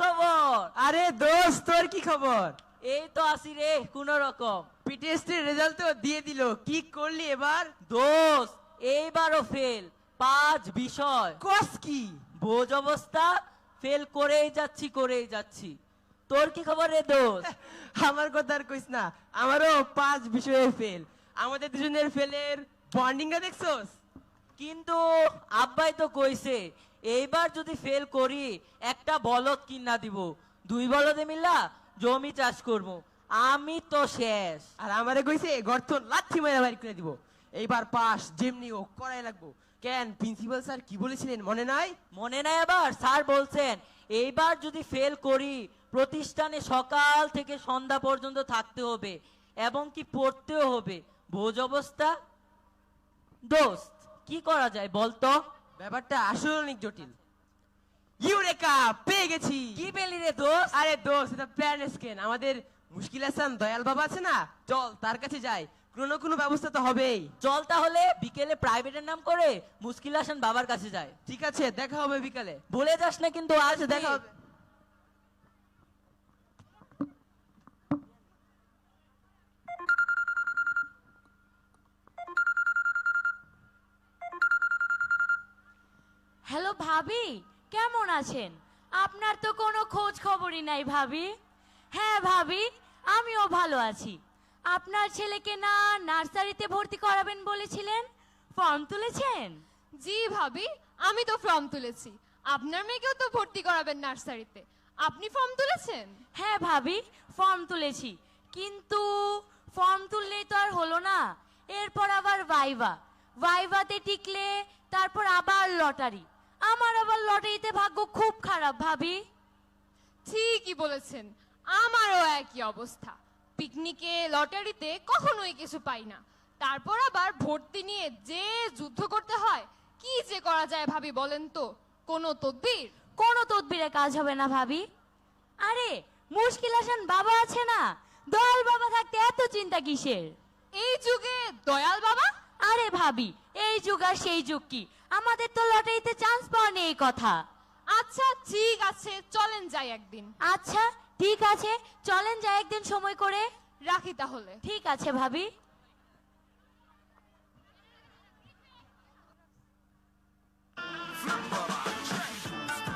খবর? আরে দোস্ত তোর কি খবর? এই তো আসি রে কোন রকম পিটিএসটির রেজাল্ট তো দিয়ে দিল। কি করলি এবার? দোষ এইবারও ফেল পাঁচ বিষয়। কস কি? বোঝ অবস্থা ফেল করেই যাচ্ছি করেই যাচ্ছি। তোর কি খবর রে দোষ আমার কথা আর কইস না আমারও পাঁচ বিষয়ে ফেল আমাদের দুজনের ফেলের বন্ডিংটা দেখছোস? কিন্তু আব্বাই তো কইছে এইবার যদি ফেল করি একটা বলদ কিনা দিব। দুই বলদে মিল্লা জমি চাষ করব। আমি তো শেষ। আর আমারে কইছে গর্থন লাথি মারা বাড়ি করে দিব। এইবার পাস যেমনি ও করাই লাগবো। কেন? প্রিন্সিপাল স্যার কি বলেছিলেন মনে নাই? মনে নাই আবার? স্যার বলছেন এইবার যদি ফেল করি প্রতিষ্ঠানে সকাল থেকে সন্ধ্যা পর্যন্ত থাকতে হবে এবং কি পড়তেও হবে। ভোজ অবস্থা? দোস্ত কি করা যায় বলতো? ব্যাপারটা আসলে অনেক জটিল। ইউরেকা পেয়ে গেছি। কি পেলি রে দোষ আরে দোষ এটা স্ক্যান আমাদের মুশকিল হাসান দয়াল বাবা আছে না? চল তার কাছে যাই। কোনো কোনো ব্যবস্থা তো হবেই। চল তাহলে বিকেলে প্রাইভেটের নাম করে মুশকিল হাসান বাবার কাছে যায় ঠিক আছে দেখা হবে বিকেলে। বলে যাস না কিন্তু আজ দেখা হবে। ভাবি কেমন আছেন? আপনার তো কোনো খোঁজ খবরই নাই ভাবি। হ্যাঁ ভাবি আমিও ভালো আছি। আপনার ছেলেকে না নার্সারিতে ভর্তি করাবেন বলেছিলেন? ফর্ম তুলেছেন? জি ভাবি আমি তো ফর্ম তুলেছি। আপনার মেয়েকেও তো ভর্তি করাবেন নার্সারিতে। আপনি ফর্ম তুলেছেন? হ্যাঁ ভাবি ফর্ম তুলেছি। কিন্তু ফর্ম তুললেই তো আর হলো না। এরপর আবার ভাইভা। ভাইভাতে টিকলে তারপর আবার লটারি। আমার আবার লটারিতে ভাগ্য খুব খারাপ ভাবি। ঠিকই বলেছেন আমারও একই অবস্থা। পিকনিকে লটারিতে কখনোই কিছু পাই না। তারপর আবার ভর্তি নিয়ে যে যুদ্ধ করতে হয় কি যে করা যায় ভাবি বলেন তো? কোনো তদবির? কোনো তদবিরে কাজ হবে না ভাবি। আরে মুশকিল হাসান বাবা আছে না? দয়াল বাবা থাকতে এত চিন্তা কিসের? এই যুগে দয়াল বাবা? আরে ভাবি এই যুগ আর সেই যুগ কি? আমাদের তো লটারিতে চান্স পাওয়া নেই এই কথা আচ্ছা ঠিক আছে চলেন যাই একদিন আচ্ছা ঠিক আছে চলেন যাই একদিন সময় করে রাখি তাহলে ঠিক আছে ভাবি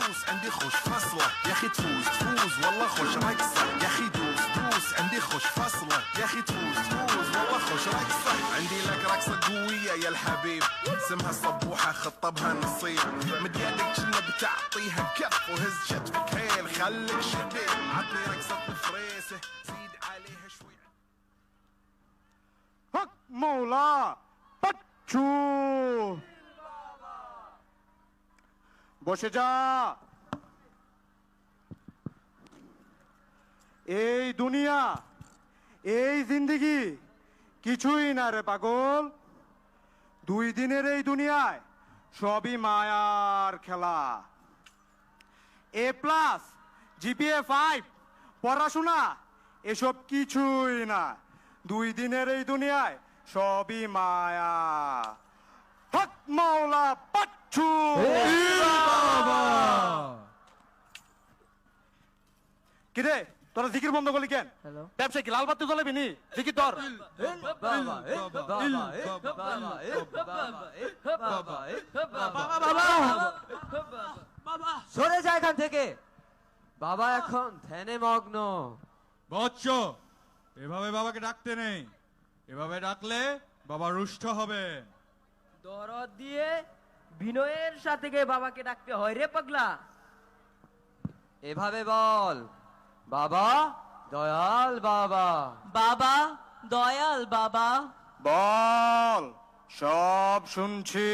دوس عندي خوش فصلة يا اخي تفوز تفوز والله خوش رقصة يا اخي دوس دوس عندي خوش فصلة يا اخي تفوز تفوز والله خوش رقصة عندي لك رقصة قوية يا الحبيب اسمها صبوحة خطبها نصيب مد يدك كنا بتعطيها كف وهز شتفك هيل خليك شبيب عطني رقصة فريسة زيد عليها شوي হক মৌলা পাচ্ছু বসে যা এই দুনিয়া এই জিন্দিগি কিছুই না রে পাগল। দুই দিনের এই দুনিয়ায় সবই মায়ার খেলা। এ প্লাস জিপিএ ফাইভ পড়াশোনা এসব কিছুই না। দুই দিনের এই দুনিয়ায় সবই মায়া। হক মাওলা পাচ্ছু। কিরে তোরা জিকির বন্ধ করলি কেন ব্যবসা কি লাল বাতি জ্বলাবি নি জিকির তোর সরে যায় এখান থেকে বাবা এখন ধ্যানে মগ্ন বৎস এভাবে বাবাকে ডাকতে নেই এভাবে ডাকলে বাবা রুষ্ট হবে দরদ দিয়ে বিনয়ের সাথে গিয়ে বাবাকে ডাকতে হয় রে পাগলা এভাবে বল বাবা দয়াল বাবা। বাবা দয়াল বাবা। বল সব শুনছি।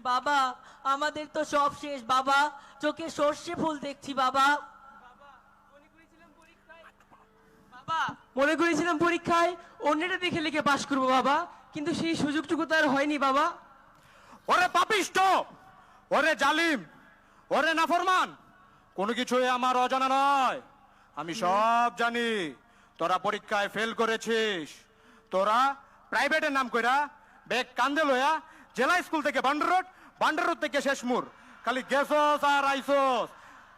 বাবা আমাদের তো সব শেষ বাবা। চোখে সর্ষে ফুল দেখছি বাবা। বাবা মনে করেছিলাম পরীক্ষায় অন্যটা দেখে লিখে পাশ করব বাবা। কিন্তু সেই সুযোগটুকু তো আর হয়নি বাবা। ওরে পাপিষ্ট! ওরে জালিম! ওরে নাফরমান! কোনো কিছুই আমার অজানা নয়। আমি সব জানি। তোরা পরীক্ষায় ফেল করেছিস। তোরা প্রাইভেটের নাম কইরা বেগ কান্দে লয়া জেলা স্কুল থেকে বান্ডার রোড বান্ডার রোড থেকে শেষমুর। খালি গেছস আর আইসস।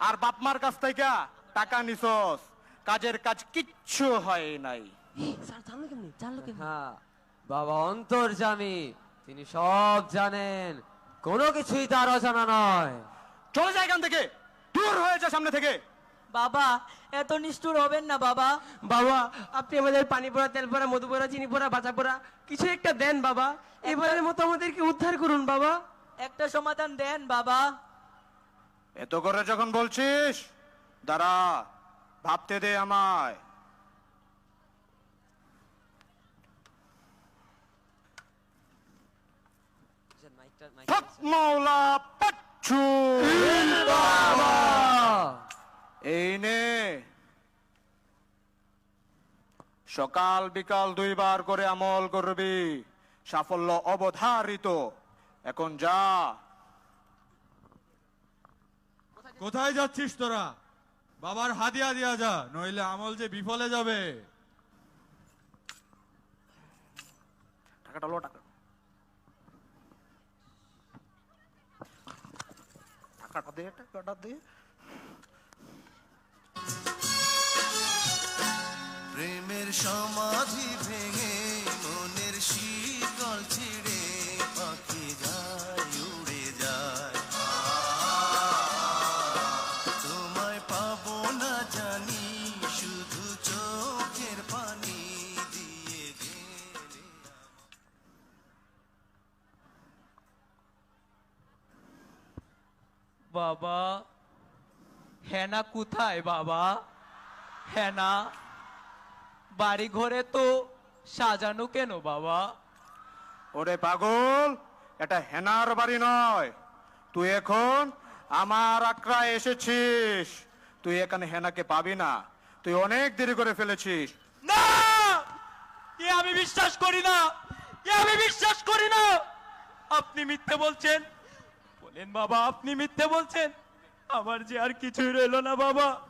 আর বাপমার কাছ থেকে টাকা নিছস কাজের কাজ কিচ্ছু হয় নাই। স্যার জানলো কেমনি? জানলো কেমনি? হ্যাঁ বাবা অন্তর্জামী তিনি সব জানেন। কোনো কিছুই তার অজানা নয়। চলে যায় এখান থেকে। দূর হয়ে যা সামনে থেকে। বাবা এত নিষ্ঠুর হবেন না বাবা। বাবা আপনি আমাদের পানি পোড়া তেল পোড়া মধু পোড়া চিনি পোড়া বাচা পোড়া কিছু একটা দেন বাবা। এবারের মতো আমাদেরকে উদ্ধার করুন বাবা। একটা সমাধান দেন বাবা। এত করে যখন বলছিস দাঁড়া ভাবতে দে আমায়। মাওলা পাচ্ছু। এই নে। সকাল বিকাল দুইবার করে আমল করবি। সাফল্য অবধারিত। এখন যা। কোথায় যাচ্ছিস তোরা? বাবার হাদিয়া দিয়া যা নইলে আমল যে বিফলে যাবে। টাকাটা লো টাকা। টাকাটা দে টাকাটা দে। প্রেমের সমাধি ভেঙে মনের শীতল ছিড়ে পাখি যায় উড়ে যায়। তোমায় পাবো না জানি, শুধু চোখের পানি দিয়ে গেলে বাবা, হেনা কোথায় বাবা? হেনা? বাড়ি ঘরে তো সাজানো কেন বাবা? ওরে পাগল এটা হেনার বাড়ি নয়। তুই এখন আমার আক্রায় এসেছিস। তুই এখানে হেনাকে পাবি না। তুই অনেক দেরি করে ফেলেছিস। না! এ আমি বিশ্বাস করি না। এ আমি বিশ্বাস করি না। আপনি মিথ্যে বলছেন। বলেন বাবা আপনি মিথ্যে বলছেন। আমার যে আর কিছুই রইল না বাবা।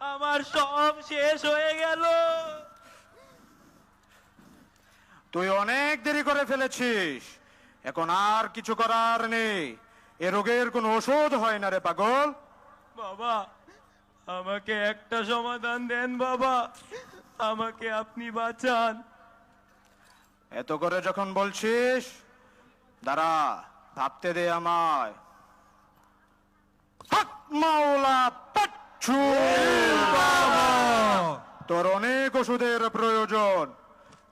আমার সব শেষ হয়ে গেল। তুই অনেক দেরি করে ফেলেছিস। এখন আর কিছু করার নেই। এ রোগের কোনো ওষুধ হয় না রে পাগল। বাবা আমাকে একটা সমাধান দেন বাবা। আমাকে আপনি বাঁচান। এত করে যখন বলছিস দাঁড়া ভাবতে দে আমায়। হক মাওলা পাচ্ছু। তোর অনেক ওষুধের প্রয়োজন।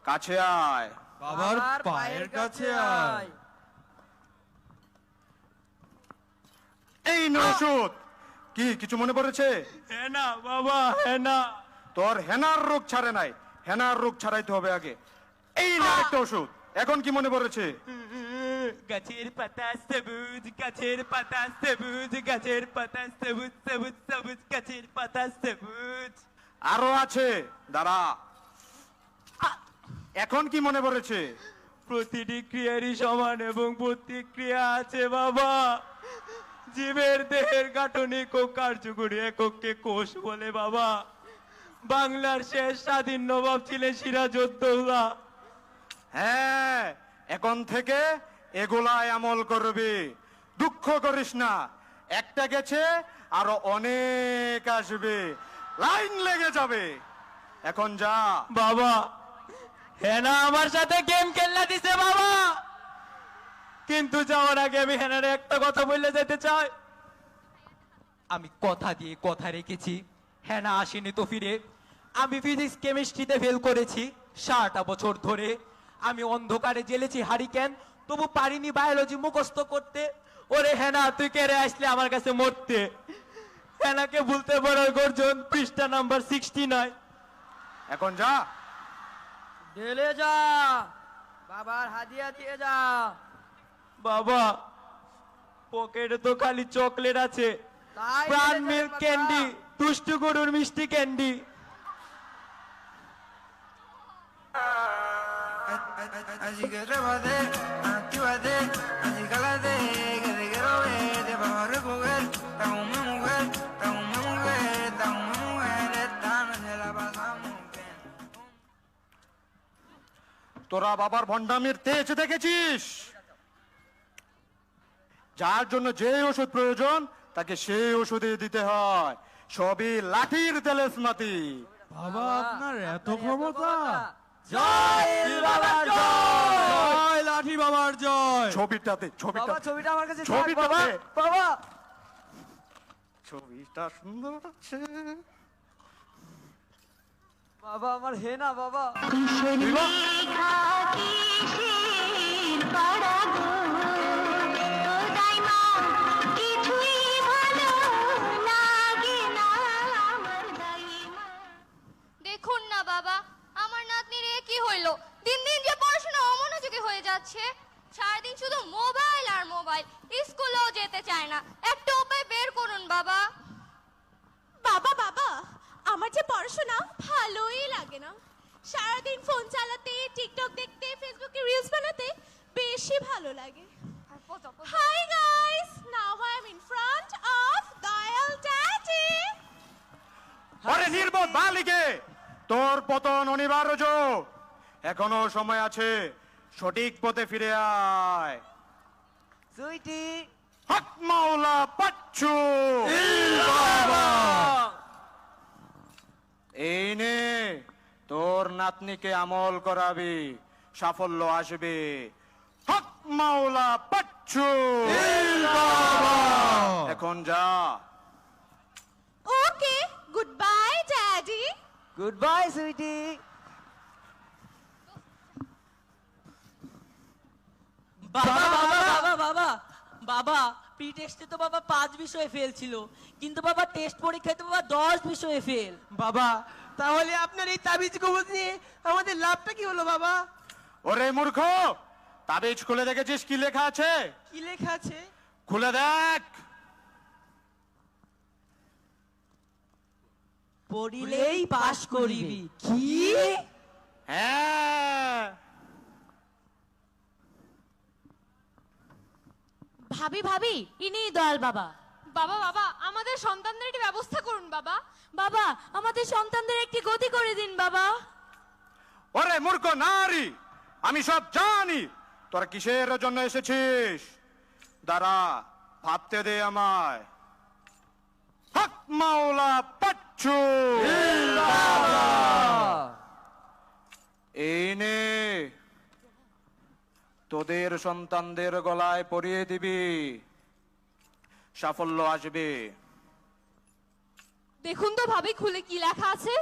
কাছে আয়। বাবার পায়ের কাছে আয়। এই নে কি কিছু মনে পড়েছে? হ্যাঁ না বাবা হ্যাঁ না তোর হেনার রোগ ছাড়ে নাই। হেনার রোগ ছাড়াইতে হবে আগে। এই না একটা ওষুধ। এখন কি মনে পড়েছে? গাছের পাতা সবুজ গাছের পাতা সবুজ গাছের পাতা সবুজ সবুজ সবুজ গাছের পাতা সবুজ। আরও আছে। দাঁড়া। এখন কি মনে পড়েছে? প্রতিটি ক্রিয়ারই সমান এবং প্রতিক্রিয়া আছে বাবা। জীবের দেহের গাঠনিক ও কার্যকরী এককে কোষ বলে বাবা। বাংলার শেষ স্বাধীন নবাব ছিলেন সিরাজউদ্দৌলা। হ্যাঁ এখন থেকে এগুলাই আমল করবি। দুঃখ করিস না একটা গেছে আরও অনেক আসবে। লাইন লেগে যাবে। এখন যা। বাবা হেনা আমার সাথে গেম খেলনা দিছে বাবা। কিন্তু যাওয়ার আগে আমি হেনারে একটা কথা বললে যেতে চাই। আমি কথা দিয়ে কথা রেখেছি, হেনা আসেনি তো ফিরে। আমি ফিজিক্স কেমিস্ট্রিতে ফেল করেছি সারাটা বছর ধরে। আমি অন্ধকারে জেলেছি হারিকেন, তবু পারিনি বায়োলজি মুখস্থ করতে। ওরে হেনা, তুই কেড়ে আসলে আমার কাছে মরতে? হেনাকে ভুলতে পারার গর্জন, পৃষ্ঠা নাম্বার সিক্সটি নয় এখন যা। ঢেলে যা বাবার হাদিয়া দিয়ে যা বাবা পকেটে তো খালি চকলেট আছে তাই প্রাণ ঢেলে যা মিল্ক বাবা। ক্যান্ডি দুষ্টু গরুর মিষ্টি candy Así que trépate, actívate, así cálate, তোরা বাবার ভণ্ডামির তেজ দেখেছিস? যার জন্য যে ওষুধ প্রয়োজন তাকে সেই ওষুধই দিতে হয়। সবই লাঠির তেলেসমাতি বাবা আপনার এত ক্ষমতা। জয় লাঠি বাবার জয়! ছবিটাতে ছবিটা ছবিটা আমার কাছে ছবিটা বাবা। ছবিটা সুন্দর আছে বাবা আমার হে না বাবা। দেখুন না বাবা আমার নাতনির এ কি হইল? দিন দিন যে পড়াশোনা অমনোযোগী হয়ে যাচ্ছে। সারাদিন শুধু মোবাইল আর মোবাইল স্কুলেও যেতে চায় না। একটা উপায় বের করুন বাবা। বাবা বাবা আমার যে পড়াশোনা ভালোই লাগে না। সারাদিন ফোন চালাতে টিকটক দেখতে ফেসবুকে রিলস বানাতে বেশি ভালো লাগে। Hi guys now I am in front of Dayal daddy আরে নির্বোধ বালিকে তোর পতন অনিবার্য। এখনও সময় আছে সঠিক পথে ফিরে আয়। সুইটি হক মাওলা পাচ্ছু। এই নে তোর নাতনিকে আমল করাবি সাফল্য আসবে। হক মাওলা পাচ্ছু। এখন যা। Okay good bye daddy good bye sweetie বাবা বাবা বাবা বাবা বাবা। প্রি টেস্টে তো বাবা পাঁচ বিষয়ে ফেল ছিল। কিন্তু বাবা টেস্ট পরীক্ষায় তো বাবা দশ বিষয়ে ফেল বাবা তাহলে আপনার এই তাবিজ কবজ নিয়ে আমাদের লাভটা কি হলো বাবা? ওরে মূর্খ তাবিজ খুলে দেখেছিস কি লেখা আছে? কি লেখা আছে? খুলে দেখ। পড়িলেই পাশ করিবি। কি? হ্যাঁ। ভাবি ভাবি ইনি দয়াল বাবা। বাবা বাবা আমাদের সন্তানদের একটি ব্যবস্থা করুন বাবা। বাবা আমাদের সন্তানদের একটি গতি করে দিন বাবা। ওরে মূর্খ নারী আমি সব জানি। তোরা কিসের জন্য এসেছিস? দাঁড়া ভাবতে দে আমায়। হক মাওলা পাচ্ছু। এই নে। তোদের সন্তানদের গলায় পরিয়ে দিবি। সাফল্য আসবে। দেখুন তো ভাবে খুলে কি লেখা আছে?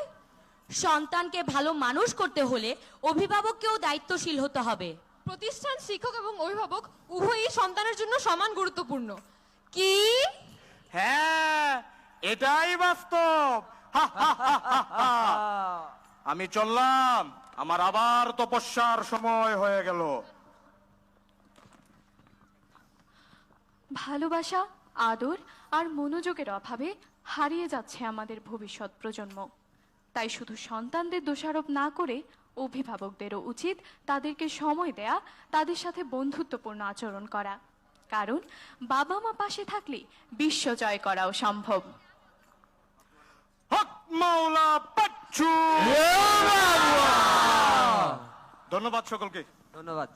সন্তানকে ভালো মানুষ করতে হলে অভিভাবককেও দায়িত্বশীল হতে হবে। প্রতিষ্ঠান শিক্ষক এবং অভিভাবক উভয়ই সন্তানের জন্য সমান গুরুত্বপূর্ণ। কি? হ্যাঁ এটাই বাস্তব। হা, হা, হা, হা, হা। আমি চললাম আমার আবার তপস্যার সময় হয়ে গেল। ভালোবাসা আদর আর মনোযোগের অভাবে হারিয়ে যাচ্ছে আমাদের ভবিষ্যৎ প্রজন্ম। তাই শুধু সন্তানদের দোষারোপ না করে অভিভাবকদেরও উচিত তাদেরকে সময় দেয়া তাদের সাথে বন্ধুত্বপূর্ণ আচরণ করা। কারণ বাবা মা পাশে থাকলে বিশ্ব জয় করাও সম্ভব। ধন্যবাদ সকলকে। ধন্যবাদ।